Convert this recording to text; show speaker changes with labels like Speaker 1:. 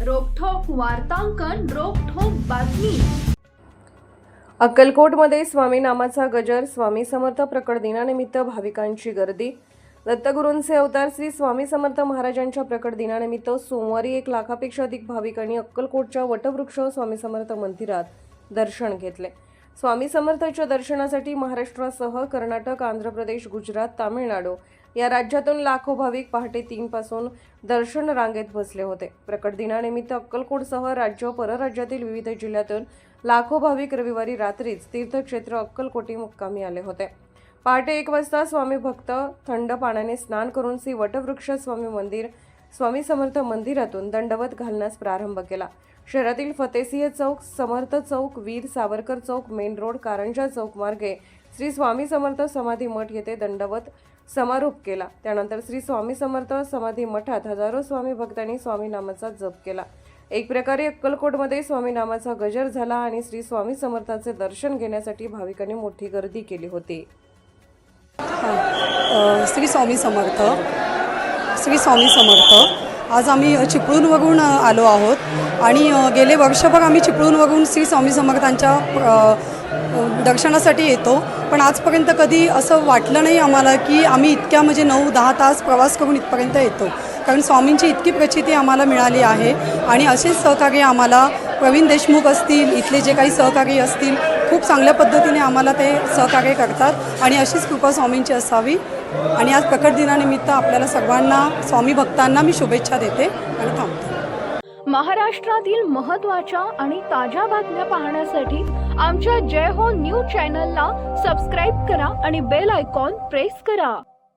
Speaker 1: वार्तांकन रोखोक बातमी.
Speaker 2: अक्कलकोटमध्ये स्वामी नामाचा गजर स्वामी समर्थ प्रकट दिनानिमित्त भाविकांची गर्दी. दत्तगुरूंचे अवतार श्री स्वामी समर्थ महाराजांच्या प्रकट दिनानिमित्त सोमवारी एक लाखापेक्षा अधिक भाविकांनी अक्कलकोटच्या वटवृक्ष स्वामी समर्थ मंदिरात दर्शन घेतले. स्वामी समर्थाच्या दर्शनासाठी महाराष्ट्रासह कर्नाटक आंध्र प्रदेश गुजरात तामिळनाडू या राज्यातून लाखो भाविक पहाटे तीनपासून दर्शन रांगेत बसले होते. प्रकट दिनानिमित्त अक्कलकोटसह राज्य परराज्यातील विविध जिल्ह्यातून लाखो भाविक रविवारी रात्रीच तीर्थक्षेत्र अक्कलकोटी मुक्कामी आले होते. पहाटे एक वाजता स्वामी भक्त थंड पाण्याने स्नान करून श्री वटवृक्ष स्वामी मंदिर स्वामी समर्थ मंदिरातून दंडवत घालण्यास प्रारंभ केला. शहरातील फतेसिंह चौक समर्थ चौक वीर सावरकर चौक मेन रोड कारंजा चौक मार्गे श्री स्वामी समर्थ समाधी मठ येथे दंडवत समारोप केला. त्यानंतर श्री स्वामी समर्थ समाधी मठात हजारो स्वामी भक्तांनी स्वामी नामाचा जप केला. एक प्रकारे अक्कलकोटमध्ये स्वामी नामाचा गजर झाला आणि श्री स्वामी समर्थाचे दर्शन घेण्यासाठी भाविकांनी मोठी गर्दी केली होती.
Speaker 3: श्री स्वामी समर्थ श्री स्वामी समर्थ. आज आम्ही चिपळूणवरून अ, आलो आहोत. आणि गेले वर्षभर आम्ही चिपळूणवरून श्री स्वामी समर्थांच्या दर्शनासाठी येतो. पण आजपर्यंत कधी असं वाटलं नाही आम्हाला की आम्ही इतक्या म्हणजे नऊ दहा तास प्रवास करून इथपर्यंत येतो. कारण स्वामींची इतकी प्रचिती आम्हाला मिळाली आहे. आणि असेच सहकार्य आम्हाला प्रवीण देशमुख असतील इथले जे काही सहकारी असतील खूप चांगल्या पद्धतीने आम्हाला ते सहकार्य करतात आणि अशीच कृपा स्वामींची असावी. आणि आज प्रकट दिनानिमित्त आपल्याला सर्वांना स्वामी भक्तांना मी शुभेच्छा देते आणि थांबते.
Speaker 1: महाराष्ट्रातील महत्त्वाच्या आणि ताज्या बातम्या पाहण्यासाठी आमच्या जय हो न्यूज चॅनलला सबस्क्राईब करा आणि बेल आयकॉन प्रेस करा.